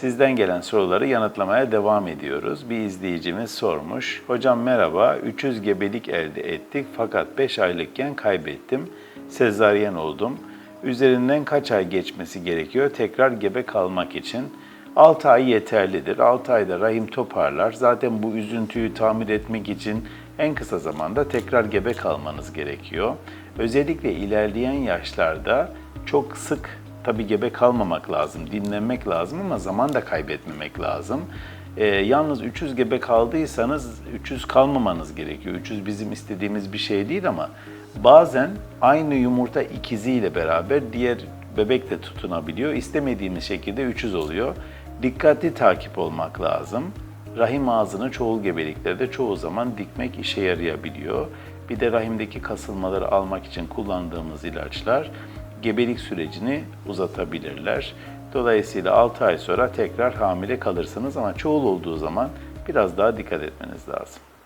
Sizden gelen soruları yanıtlamaya devam ediyoruz. Bir izleyicimiz sormuş. Hocam merhaba, 300 gebelik elde ettik fakat 5 aylıkken kaybettim. Sezaryen oldum. Üzerinden kaç ay geçmesi gerekiyor tekrar gebe kalmak için? 6 ay yeterlidir. 6 ayda rahim toparlar. Zaten bu üzüntüyü tamir etmek için en kısa zamanda tekrar gebe kalmanız gerekiyor. Özellikle ilerleyen yaşlarda çok sık tabii gebe kalmamak lazım, dinlenmek lazım ama zaman da kaybetmemek lazım. Ee, yalnız 300 gebe kaldıysanız 300 kalmamanız gerekiyor. 300 bizim istediğimiz bir şey değil ama bazen aynı yumurta ikiziyle beraber diğer bebek de tutunabiliyor. İstemediğimiz şekilde 300 oluyor. Dikkatli takip olmak lazım. Rahim ağzını çoğul gebeliklerde çoğu zaman dikmek işe yarayabiliyor. Bir de rahimdeki kasılmaları almak için kullandığımız ilaçlar gebelik sürecini uzatabilirler. Dolayısıyla 6 ay sonra tekrar hamile kalırsınız ama çoğul olduğu zaman biraz daha dikkat etmeniz lazım.